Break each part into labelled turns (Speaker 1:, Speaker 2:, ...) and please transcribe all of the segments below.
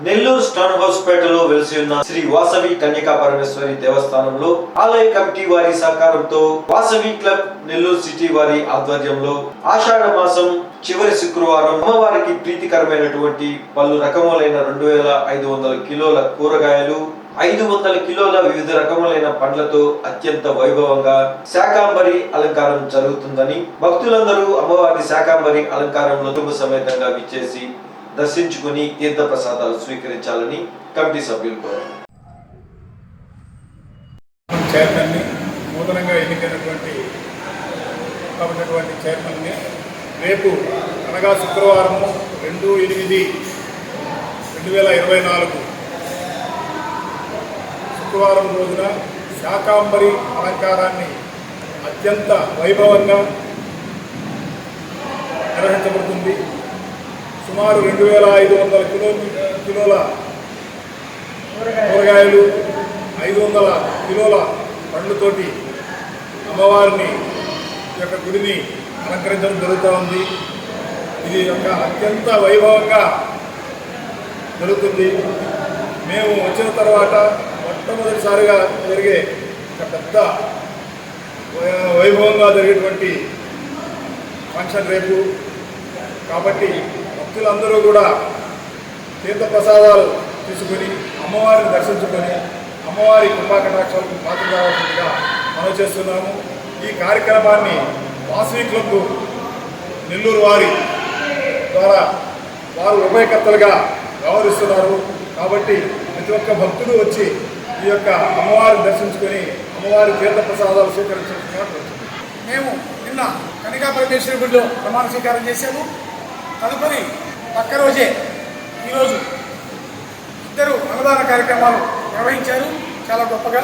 Speaker 1: Nellore Stan house పేటలో వెలిసి ఉన్న శ్రీ వాసవి కన్యకా పరమేశ్వరి దేవస్థానంలో ఆలయ కమిటీ వారి సహకారంతో వాసవి క్లబ్ నెల్లూరు సిటీ వారి ఆధ్వర్యంలో ఆషాఢ మాసం చివరి శుక్రవారం అమ్మవారికి ప్రీతికరమైనటువంటి పలు రకములైన రెండు వేల ఐదు వందల కిలోల కూరగాయలు ఐదు వందల కిలోల వివిధ రకములైన పండ్లతో అత్యంత వైభవంగా శాకాంబరి అలంకారం జరుగుతుందని భక్తులందరూ అమ్మవారి శాకాంబరి అలంకారంలో కుటుంబ సమేతంగా విచ్చేసి దర్శించుకుని తీర్థ ప్రసాదాలు స్వీకరించాలని కమిటీ సభ్యులు కోరారు.
Speaker 2: చైర్మన్ని నూతనంగా ఎన్నికైనటువంటి కాబట్టినటువంటి చైర్మన్ని రేపు అనగా శుక్రవారము రెండు ఎనిమిది రెండు వేల ఇరవై నాలుగు శుక్రవారం రోజున శాకాంబరి అలంకారాన్ని అత్యంత వైభవంగా నిర్వహించబడుతుంది. సుమారు రెండు వేల ఐదు వందల కిలో కిలోల కూరగాయలు ఐదు వందల కిలోల పండ్లతోటి అమ్మవారిని యొక్క గుడిని అలంకరించడం జరుగుతూ ఉంది. ఇది యొక్క అత్యంత వైభవంగా జరుగుతుంది. మేము వచ్చిన తర్వాత మొట్టమొదటిసారిగా జరిగే ఒక పెద్ద వై- వైభవంగా జరిగేటువంటి ఫంక్షన్ రేపు. కాబట్టి భక్తులందరూ కూడా తీర్థ ప్రసాదాలు తీసుకుని అమ్మవారిని దర్శించుకొని అమ్మవారి కృపాకటాక్షాలకు పాత్ర కావాల్సిందిగా మనం చేస్తున్నాము. ఈ కార్యక్రమాన్ని వాసవి క్లబ్ నెల్లూరు వారి ద్వారా వారు ఉభయకర్తలుగా వ్యవహరిస్తున్నారు. కాబట్టి ప్రతి ఒక్క భక్తుడు వచ్చి ఈ యొక్క అమ్మవారిని దర్శించుకొని అమ్మవారి తీర్థ ప్రసాదాలు
Speaker 3: మేము నిన్న కనికా పరమేశ్వరి గుడిలో ప్రమాణ స్వీకారం చేశాము. తదుపరి పక్క రోజే ఈరోజు ఇద్దరు అన్నదాన కార్యక్రమాలు నిర్వహించారు. చాలా గొప్పగా.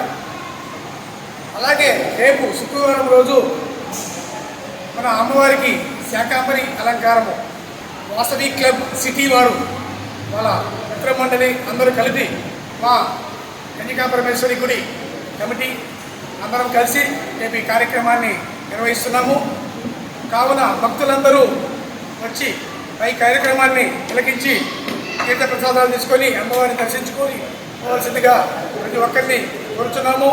Speaker 3: అలాగే రేపు శుక్రవారం రోజు మన అమ్మవారికి శాకాంబరి అలంకారము. వాసవి క్లబ్ సిటీ వారు వాళ్ళ మిత్రమండలి అందరూ కలిపి మా కన్యకాపరమేశ్వరి గుడి కమిటీ అందరం కలిసి రేపు ఈ కార్యక్రమాన్ని నిర్వహిస్తున్నాము. కావున భక్తులందరూ వచ్చి పై కార్యక్రమాన్ని తిలకించి తీర్థ ప్రసాదాలు తీసుకొని అమ్మవారిని దర్శించుకొని పోవలసిందిగా ప్రతి ఒక్కరిని కోరుతున్నాము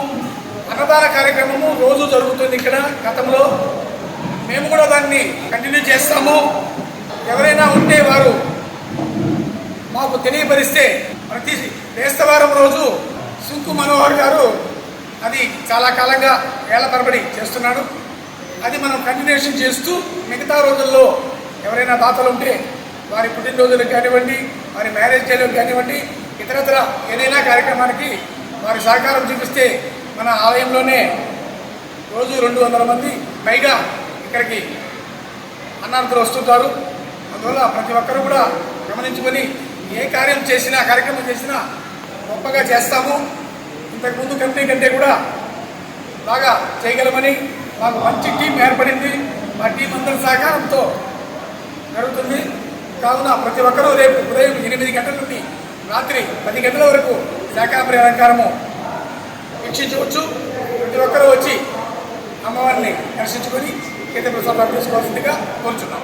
Speaker 3: అన్నదాన కార్యక్రమము రోజు జరుగుతుంది ఇక్కడ గతంలో. మేము కూడా దాన్ని కంటిన్యూ చేస్తాము. ఎవరైనా ఉంటే వారు మాకు తెలియపరిస్తే ప్రతి వేస్తవారం రోజు సుంకు మనోహర్ గారు అది చాలా కాలంగా ఏళ్ళ తరబడి చేస్తున్నాడు. అది మనం కంటిన్యూషన్ చేస్తూ మిగతా రోజుల్లో ఎవరైనా దాతలు ఉంటే వారి పుట్టినరోజులకు కానివ్వండి వారి మ్యారేజ్ డేలకు కానివ్వండి ఇతరతర ఏదైనా కార్యక్రమానికి వారి సహకారం చూపిస్తే మన ఆలయంలోనే రోజు రెండు వందల మంది పైగా ఇక్కడికి అన్నార్థులు వస్తుంటారు. అందువల్ల ప్రతి ఒక్కరూ కూడా గమనించుకొని ఏ కార్యం చేసినా కార్యక్రమం చేసినా గొప్పగా చేస్తాము. ఇంతకుముందు కంపెనీ కంటే కూడా బాగా చేయగలమని మాకు మంచి టీం ఏర్పడింది. మా టీం అందరి సహకారంతో జరుగుతుంది. కావున ప్రతి ఒక్కరూ రేపు ఉదయం ఎనిమిది గంటల నుండి రాత్రి పది గంటల వరకు శాకాంబరి అలంకారము వీక్షించవచ్చు. ప్రతి ఒక్కరూ వచ్చి అమ్మవారిని దర్శించుకొని కేంద్ర ప్రసాదాలు తీసుకోవాల్సిందిగా కోరుచున్నాం